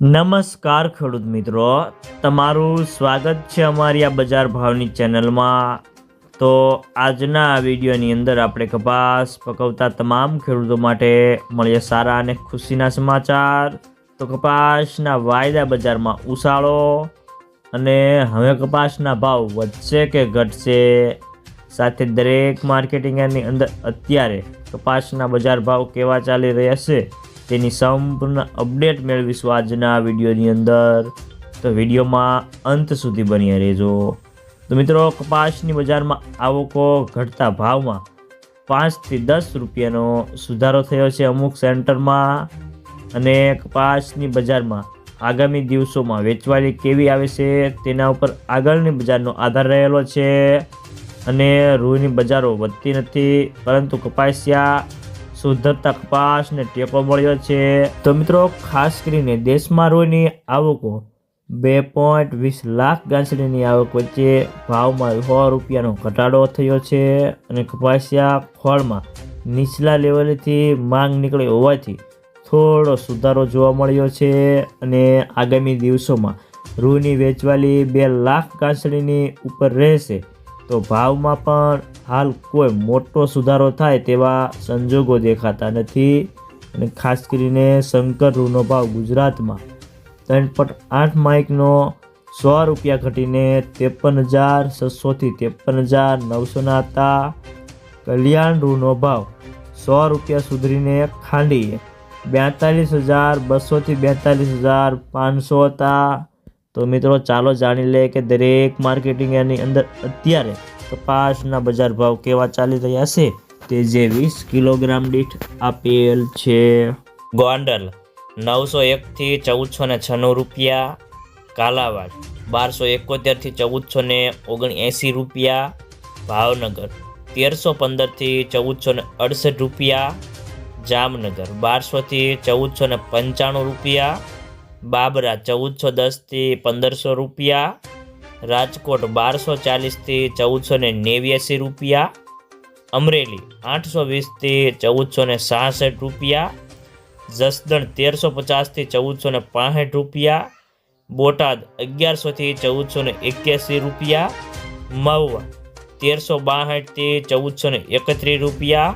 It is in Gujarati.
નમસ્કાર ખેડૂત મિત્રો, તમારું સ્વાગત છે અમારી આ બજાર ભાવની ચેનલમાં. તો આજના આ વિડીયોની અંદર આપણે કપાસ પકવતા તમામ ખેડૂતો માટે મળીએ સારા અને ખુશીના સમાચાર. તો કપાસના વાયદા બજારમાં ઉછાળો અને હવે કપાસના ભાવ વધશે કે ઘટશે? સાથે દરેક માર્કેટિંગની અંદર અત્યારે કપાસના બજાર ભાવ કેવા ચાલી રહ્યા છે? તેની સંપૂર્ણ અપડેટ મેળવીશું આજના વિડીયોની અંદર. તો વિડીયોમાં અંત સુધી બની રહેજો. તો મિત્રો, કપાસની બજારમાં આવકો ઘટતા ભાવમાં પાંચથી દસ રૂપિયાનો સુધારો થયો છે અમુક સેન્ટરમાં. અને કપાસની બજારમાં આગામી દિવસોમાં વેચવાલી કેવી આવે છે તેના ઉપર આગળની બજારનો આધાર રહેલો છે. અને રૂની બજારો વધતી નથી, પરંતુ કપાસિયા સુધરતા કપાસને ટેકો મળ્યો છે. તો મિત્રો, ખાસ કરીને દેશમાં રોયની આવકો બે પોઈન્ટ વીસ લાખ ગાંસડીની આવક વચ્ચે ભાવમાં સો રૂપિયાનો ઘટાડો થયો છે અને કપાસિયા ફળમાં નીચલા લેવલેથી માંગ નીકળી હોવાથી થોડો સુધારો જોવા મળ્યો છે અને આગામી દિવસોમાં રૂની વેચવાલી બે લાખ ગાંસડીની ઉપર રહેશે. તો ભાવમાં પણ હાલ કોઈ મોટો સુધારો થાય તેવા સંજોગો દેખાતા નથી અને ખાસ કરીને શંકર રૂનો ભાવ ગુજરાતમાં ત્રણ પોઈન્ટ આઠ માઇકનો સો રૂપિયા ઘટીને ત્રેપન હજાર છસોથી ત્રેપન હજાર નવસોના હતા. કલ્યાણ રૂનો ભાવ સો રૂપિયા સુધરીને ખાંડીએ બેતાલીસ હજાર બસોથી બેતાલીસ હજાર પાંચસો હતા. તો મિત્રો, ચાલો જાણી લે કે દરેક માર્કેટિંગ એની અંદર અત્યારે કપાસના બજાર ભાવ કેવા ચાલી રહ્યા છે? તે જે વીસ કિલોગ્રામ દીઠ આપેલ છે. ગોંડલ, નવસો એકથી ચૌદસો ને છન્નું રૂપિયા. કાલાવાડ, બારસો એકોતેરથી ચૌદસો ને ઓગણએંસી રૂપિયા. ભાવનગર, તેરસો પંદરથી ચૌદસો ને અડસઠ રૂપિયા. જામનગર, બારસોથી ચૌદસો ને પંચાણું રૂપિયા. બાબરા ચૌદસો દસથી પંદરસો રૂપિયા, રાજકોટ બારસો ચાલીસથી ચૌદસો ને નેવ્યાસી રૂપિયા, અમરેલી આઠસો વીસથી ચૌદસો ને સાસઠ રૂપિયા, જસદણ તેરસો પચાસથી ચૌદસો ને પાસઠ રૂપિયા, બોટાદ અગિયારસોથી ચૌદસો ને એક્યાસી રૂપિયા, મહુવા તેરસો બાસઠથી ચૌદસો ને એકત્રીસ રૂપિયા